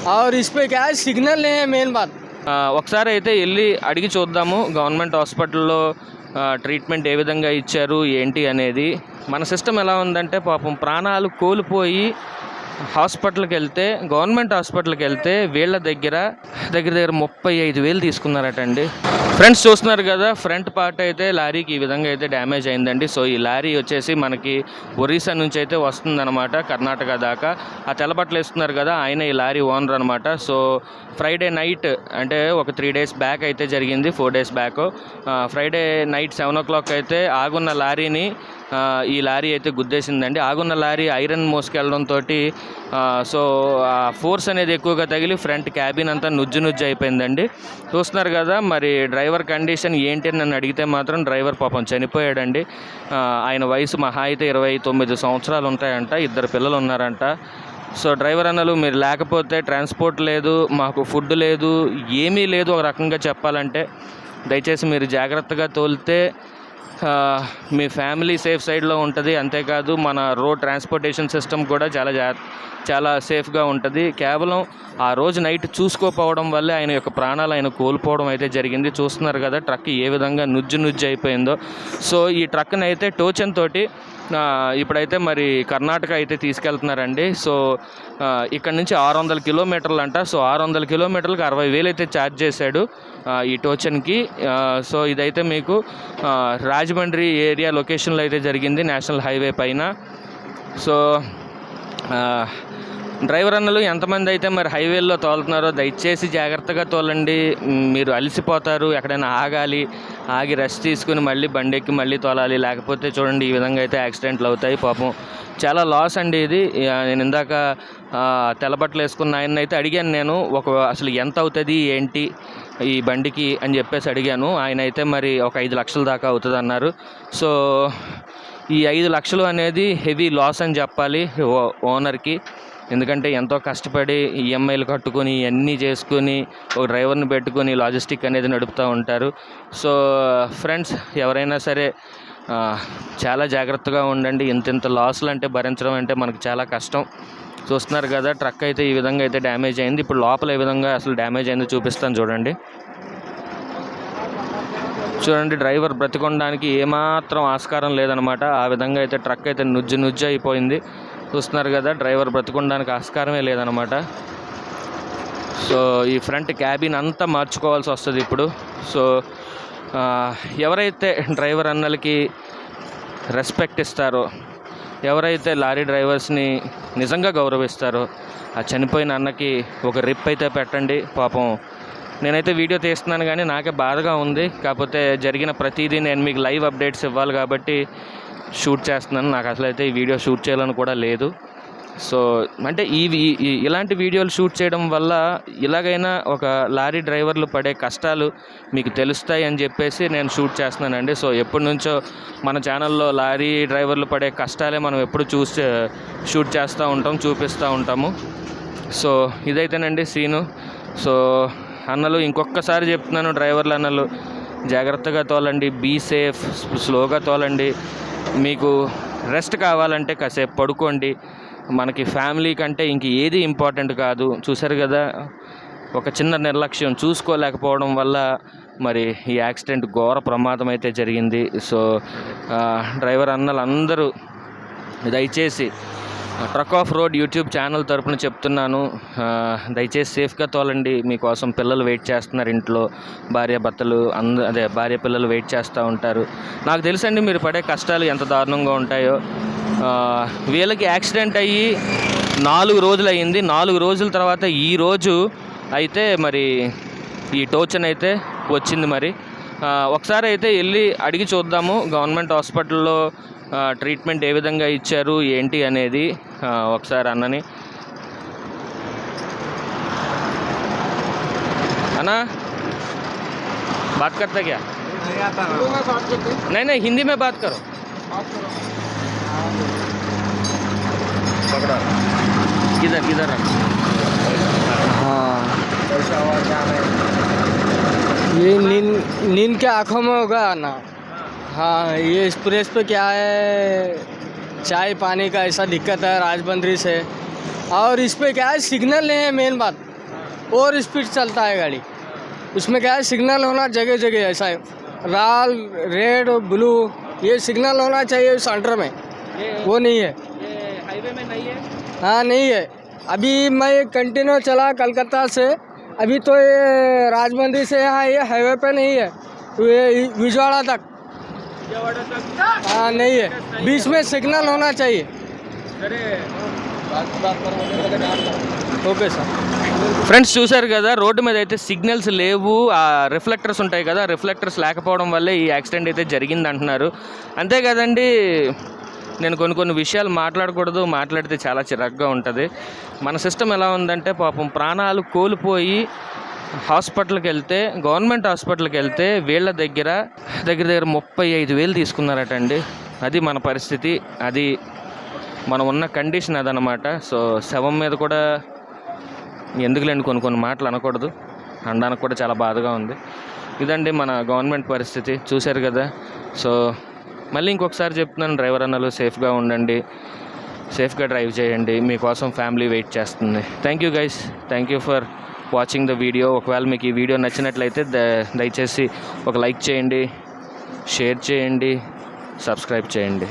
और इस पे क्या है सिग्नल नहीं है मेन बात ఆ, ఒకసారి అయితే వెళ్ళి అడిగి చూద్దాము గవర్నమెంట్ హాస్పిటల్లో ఆ, ట్రీట్మెంట్ ఏ విధంగా ఇచ్చారు ఏంటి అనేది మన సిస్టమ్ ఎలా ఉందంటే పాపం ప్రాణాలు కోల్పోయి హాస్పిటల్కి వెళ్తే గవర్నమెంట్ హాస్పిటల్కి వెళ్తే వీళ్ళ దగ్గర దగ్గర దగ్గర ముప్పై ఐదు వేలు తీసుకున్నారటండి ఫ్రెండ్స్ చూస్తున్నారు కదా ఫ్రంట్ పార్ట్ అయితే లారీకి ఈ విధంగా అయితే డ్యామేజ్ అయిందండి. సో ఈ లారీ వచ్చేసి మనకి ఒరిస్సా నుంచి అయితే వస్తుందన్నమాట కర్ణాటక దాకా. ఆ తెల్లబట్టలు వేస్తున్నారు కదా ఆయన ఈ లారీ ఓనర్ అనమాట సో ఫ్రైడే నైట్ అంటే ఒక త్రీ డేస్ బ్యాక్ అయితే జరిగింది four days back Friday night seven o'clock అయితే ఆగున్న లారీని ఈ లారీ అయితే గుద్దేసిందండి. ఆగున్న లారీ ఐరన్ మోసుకెళ్ళడంతో సో ఫోర్స్ అనేది ఎక్కువగా తగిలి ఫ్రంట్ క్యాబిన్ అంతా నుజ్జు నుజ్జు అయిపోయిందండి. చూస్తున్నారు కదా మరి డ్రైవర్ కండిషన్ ఏంటి అని నన్ను అడిగితే మాత్రం డ్రైవర్ పాపం చనిపోయాడండి. ఆయన వయసు మహా అయితే ఇరవై తొమ్మిది సంవత్సరాలు ఉంటాయంట ఇద్దరు పిల్లలు ఉన్నారంట. సో డ్రైవర్ అన్నలు మీరు లేకపోతే ట్రాన్స్పోర్ట్ లేదు మాకు ఫుడ్ లేదు ఏమీ లేదు ఒక రకంగా చెప్పాలంటే. దయచేసి మీరు జాగ్రత్తగా తోలితే మీ ఫ్యామిలీ సేఫ్ సైడ్లో ఉంటుంది. అంతేకాదు మన రోడ్ ట్రాన్స్పోర్టేషన్ సిస్టమ్ కూడా చాలా జా చాలా సేఫ్గా ఉంటుంది. కేవలం ఆ రోజు నైట్ చూసుకోకపోవడం వల్లే ఆయన యొక్క ప్రాణాలు ఆయన కోల్పోవడం అయితే జరిగింది. చూస్తున్నారు కదా ట్రక్ ఏ విధంగా నుజ్జు నుజ్జు అయిపోయిందో. సో ఈ ట్రక్ని అయితే టోచన్ తోటి ఇప్పుడైతే మరి కర్ణాటక అయితే తీసుకెళ్తున్నారండి. సో ఇక్కడ నుంచి ఆరు వందల కిలోమీటర్లు అంట సో ఆరు వందల కిలోమీటర్లకు అరవై వేలు అయితే ఛార్జ్ చేశాడు ఈ టోచన్కి. సో ఇదైతే మీకు రాజమండ్రి ఏరియా లొకేషన్లో అయితే జరిగింది నేషనల్ హైవే పైన. సో డ్రైవర్ అన్నలు ఎంతమంది అయితే మరి హైవేల్లో తోలుతున్నారో దయచేసి జాగ్రత్తగా తోలండి. మీరు అలసిపోతారు ఎక్కడైనా ఆగాలి. ఆగి రెస్ట్ తీసుకుని మళ్ళీ బండి ఎక్కి మళ్ళీ తోలాలి. లేకపోతే చూడండి ఈ విధంగా అయితే యాక్సిడెంట్లు అవుతాయి పాపం. చాలా లాస్ అండి ఇది. నేను ఇందాక తెల్లబట్టలు వేసుకున్న ఆయన అయితే అడిగాను నేను. ఒక అసలు ఎంత అవుతుంది ఏంటి ఈ బండికి అని చెప్పేసి అడిగాను. ఆయన అయితే మరి ఒక ఐదు లక్షల దాకా అవుతుంది అన్నారు. సో ఈ ఐదు లక్షలు అనేది హెవీ లాస్ అని చెప్పాలి ఓ ఓనర్కి ఎందుకంటే ఎంతో కష్టపడి ఈఎంఐలు కట్టుకొని ఇవన్నీ చేసుకొని ఒక డ్రైవర్ని పెట్టుకొని లాజిస్టిక్ అనేది నడుపుతూ ఉంటారు. సో ఫ్రెండ్స్ ఎవరైనా సరే చాలా జాగ్రత్తగా ఉండండి. ఇంత ఇంత లాస్లు అంటే భరించడం అంటే మనకు చాలా కష్టం. చూస్తున్నారు కదా ట్రక్ అయితే ఈ విధంగా అయితే డ్యామేజ్ అయింది. ఇప్పుడు లోపల ఏ విధంగా అసలు డ్యామేజ్ అయిందో చూపిస్తాను చూడండి. చూడండి డ్రైవర్ బ్రతికొనడానికి ఏమాత్రం ఆస్కారం లేదనమాట. ఆ విధంగా అయితే ట్రక్ అయితే నుజ్జు నుజ్జు అయిపోయింది. చూస్తున్నారు కదా డ్రైవర్ బ్రతికొనడానికి ఆస్కారమే లేదనమాట సో ఈ ఫ్రంట్ క్యాబిన్ అంతా మార్చుకోవాల్సి వస్తుంది ఇప్పుడు. సో ఎవరైతే డ్రైవర్ అన్నలకి రెస్పెక్ట్ ఇస్తారో ఎవరైతే లారీ డ్రైవర్స్ని నిజంగా గౌరవిస్తారో ఆ చనిపోయిన అన్నకి ఒక రిప్ అయితే పెట్టండి. పాపం నేనైతే వీడియో తీస్తున్నాను కానీ నాకే బాధగా ఉంది. కాకపోతే జరిగిన ప్రతిదీ నేను మీకు లైవ్ అప్డేట్స్ ఇవ్వాలి కాబట్టి షూట్ చేస్తున్నాను. నాకు అసలైతే ఈ వీడియో షూట్ చేయాలని కూడా లేదు. సో అంటే ఈ- ఇలాంటి వీడియోలు షూట్ చేయడం వల్ల ఇలాగైనా ఒక లారీ డ్రైవర్లు పడే కష్టాలు మీకు తెలుస్తాయి అని చెప్పేసి నేను షూట్ చేస్తున్నానండి. సో ఎప్పటి నుంచో మన ఛానల్లో లారీ డ్రైవర్లు పడే కష్టాలే మనం ఎప్పుడు చూసి షూట్ చేస్తూ ఉంటాం చూపిస్తూ ఉంటాము. So ఇదైతేనండి scene. సో అన్నలు ఇంకొకసారి చెప్తున్నాను డ్రైవర్లు అన్నలు. జాగ్రత్తగా తోలండి బీ సేఫ్ స్లోగా తోలండి. మీకు రెస్ట్ కావాలంటే కాసేపు పడుకోండి. మనకి ఫ్యామిలీ కంటే ఇంక ఏది ఇంపార్టెంట్ కాదు. చూసారు కదా ఒక చిన్న నిర్లక్ష్యం చూసుకోలేకపోవడం వల్ల మరి ఈ యాక్సిడెంట్ ఘోర ప్రమాదం అయితే జరిగింది. సో డ్రైవర్ అన్నలు అందరూ దయచేసి truck off road YouTube channel తరపున చెప్తున్నాను. దయచేసి సేఫ్గా తోలండి. మీకోసం పిల్లలు వెయిట్ చేస్తున్నారు ఇంట్లో. భార్య భర్తలు అంద అదే భార్య పిల్లలు వెయిట్ చేస్తూ ఉంటారు. నాకు తెలుసండి మీరు పడే కష్టాలు ఎంత దారుణంగా ఉంటాయో. వీళ్ళకి యాక్సిడెంట్ అయ్యి నాలుగు రోజులు అయ్యింది నాలుగు రోజుల తర్వాత ఈ రోజు అయితే మరి ఈ టోచన్ అయితే వచ్చింది మరి. ఒకసారి అయితే వెళ్ళి అడిగి చూద్దాము. గవర్నమెంట్ హాస్పిటల్లో ట్రీట్మెంట్ ఏ విధంగా ఇచ్చారు ఏంటి అనేది ఆ, ఒకసారి అన్నని అన్నా बात करते क्या नहीं नहीं हिंदी में बात करो पकड़ा किधर किधर रख हाँ ये नींद नींद के आँखों में होगा ना हाँ ये एक्सप्रेस पे क्या है? चाय पानी का ऐसा दिक्कत है राजबंदरी से। और इस पर क्या है? सिग्नल नहीं है मेन बात। और स्पीड चलता है गाड़ी। उसमें क्या है? सिग्नल होना जगह जगह ऐसा है। लाल रेड ब्लू ये सिग्नल होना चाहिए सेंटर में। वो नहीं है। हाईवे में नहीं है? हाँ नहीं है। अभी मैं कंटिन्यू चला कलकत्ता से। अभी तो ये राजमंदिर से यहाँ ये हाईवे पे नहीं है। तो ये विजवाड़ा तक। हाँ नहीं है बीच में सिग्नल होना चाहिए ओके सर ఫ్రెండ్స్ చూశారు కదా రోడ్డు మీద అయితే సిగ్నల్స్ లేవు ఆ రిఫ్లెక్టర్స్ ఉంటాయి కదా రిఫ్లెక్టర్స్ లేకపోవడం వల్లే ఈ యాక్సిడెంట్ అయితే జరిగింది అంటున్నారు అంతే కదండి నేను కొన్ని కొన్ని విషయాలు మాట్లాడకూడదు మాట్లాడితే చాలా చిరాగ్గా ఉంటుంది మన సిస్టమ్ ఎలా ఉందంటే పాపం ప్రాణాలు కోల్పోయి హాస్పిటల్కి వెళ్తే గవర్నమెంట్ హాస్పిటల్కి వెళ్తే వీళ్ళ దగ్గర దగ్గర దగ్గర ముప్పై ఐదు వేలు తీసుకున్నారట అండి అది మన పరిస్థితి. అది మనం ఉన్న కండిషన్ అదనమాట. సో శవం మీద కూడా ఎందుకులేండి కొన్ని కొన్ని మాటలు అనకూడదు. అనడానికి కూడా చాలా బాధగా ఉంది. ఇదండి మన గవర్నమెంట్ పరిస్థితి. చూశారు కదా. సో మళ్ళీ ఇంకొకసారి చెప్తున్నాను డ్రైవర్ అన్నలు సేఫ్గా ఉండండి. సేఫ్గా డ్రైవ్ చేయండి. మీకోసం ఫ్యామిలీ వెయిట్ చేస్తుంది. Thank you guys. Thank you for watching the video ఒకవేళ మీకు ఈ వీడియో నచ్చినట్లయితే ద- దయచేసి ఒక లైక్ చేయండి షేర్ చేయండి సబ్స్క్రైబ్ చేయండి.